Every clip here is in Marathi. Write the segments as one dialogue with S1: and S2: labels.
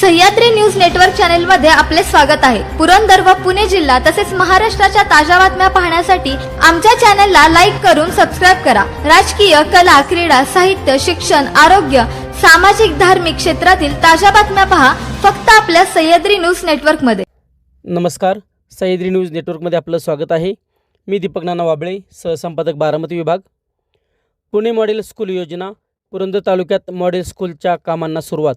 S1: सह्याद्री न्यूज नेटवर्क चॅनलमध्ये आपले स्वागत आहे. पुरंदर व पुणे जिल्हा तसेच महाराष्ट्राच्या ताज्या बातम्या पाहण्यासाठी आमच्या चॅनलला लाईक करून सबस्क्राईब करा. राजकीय कला क्रीडा साहित्य शिक्षण आरोग्य सामाजिक धार्मिक क्षेत्रातील ताज्या बातम्या पहा फक्त आपल्या सह्याद्री न्यूज नेटवर्कमध्ये
S2: नमस्कार. सह्याद्री न्यूज नेटवर्कमध्ये आपलं स्वागत आहे. मी दीपक नाना वाबळे सहसंपादक बारामती विभाग. पुणे मॉडेल स्कूल योजना पुरंदर तालुक्यात मॉडेल स्कूलच्या कामांना सुरुवात.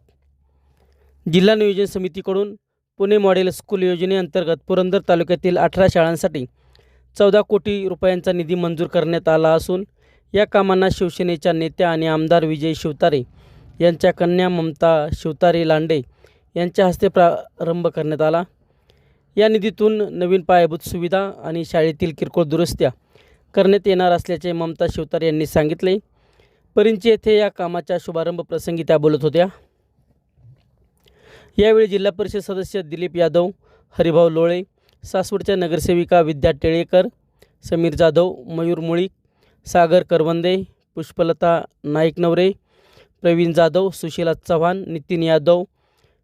S2: जिल्हा नियोजन समितीकडून पुणे मॉडेल स्कूल योजनेअंतर्गत पुरंदर तालुक्यातील अठरा शाळांसाठी चौदा कोटी रुपयांचा निधी मंजूर करण्यात आला असून या कामांना शिवसेनेच्या नेत्या आणि आमदार विजय शिवतारे यांच्या कन्या ममता शिवतारे लांडे यांच्या हस्ते प्रारंभ करण्यात आला. या निधीतून नवीन पायाभूत सुविधा आणि शाळेतील किरकोळ दुरुस्त्या करण्यात येणार असल्याचे ममता शिवतारे यांनी सांगितले. परिंची येथे या कामाच्या शुभारंभ प्रसंगी त्या बोलत होत्या. यावेळी जिल्हा परिषद सदस्य दिलीप यादव हरिभाऊ लोळे सासवडच्या नगरसेविका विद्या टेळेकर समीर जाधव मयूर मुळीक सागर करवंदे पुष्पलता नाईक नवरे प्रवीण जाधव सुशीला चव्हाण नितीन यादव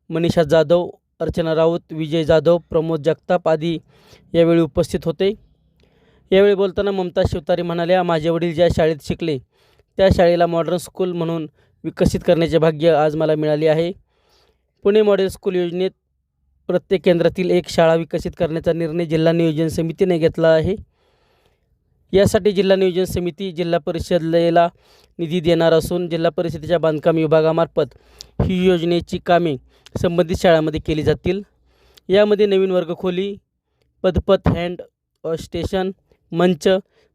S2: मनीषा जाधव अर्चना राऊत विजय जाधव प्रमोद जगताप आदी यावेळी उपस्थित होते. यावेळी बोलताना ममता शिवतारी म्हणाल्या माझे वडील ज्या शाळेत शिकले त्या शाळेला मॉडर्न स्कूल म्हणून विकसित करण्याचे भाग्य आज मला मिळाले आहे. पुणे मॉडेल स्कूल योजनेत प्रत्येक केंद्रातील एक शाळा विकसित करण्याचा निर्णय जिल्हा नियोजन समितीने घेतला आहे. यासाठी जिल्हा नियोजन समिती जिल्हा परिषदेला निधी देणार असून जिल्हा परिषदेच्या बांधकाम विभागामार्फत ही योजनेची कामे संबंधित शाळांमध्ये केली जातील. यामध्ये नवीन वर्गखोली पदपथ हँड स्टेशन मंच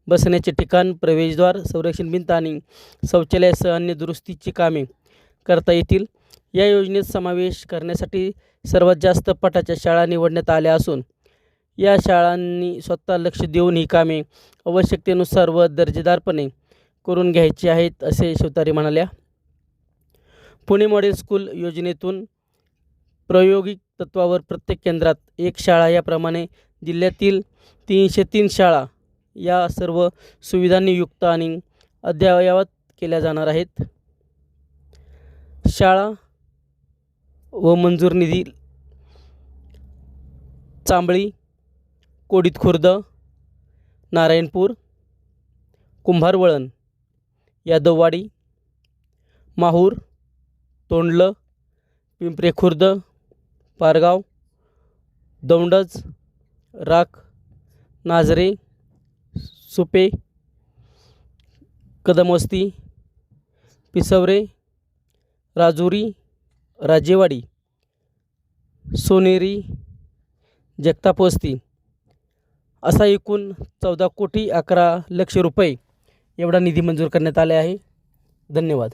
S2: बसण्याचे ठिकाण प्रवेशद्वार संरक्षण भिंत आणि शौचालयासह अन्य दुरुस्तीची कामे करता येतील. या योजनेत समावेश करण्यासाठी सर्वात जास्त पटाच्या शाळा निवडण्यात आल्या असून या शाळांनी स्वतः लक्ष देऊन ही कामे आवश्यकतेनुसार व दर्जेदारपणे करून घ्यायची आहेत असे शिवतारे म्हणाल्या. पुणे मॉडेल स्कूल योजनेतून प्रायोगिक तत्वावर प्रत्येक केंद्रात एक शाळा याप्रमाणे जिल्ह्यातील तीनशे तीन शाळा या सर्व सुविधांनी युक्त आणि अद्ययावत केल्या जाणार आहेत. शाळा व मंजूर निधी चांबळी कोडीत खुर्द नारायणपूर कुंभारवळण यादववाडी माहूर तोंडलं पिंपरे खुर्द पारगाव दौंडज राख नाझरे सुपे कदमवस्ती पिसवरे राजुरी राजेवाडी सोनेरी जगतापवस्ती असा एकूण चौदा कोटी अकरा लक्ष रुपये एवढा निधी मंजूर करण्यात आला आहे. धन्यवाद.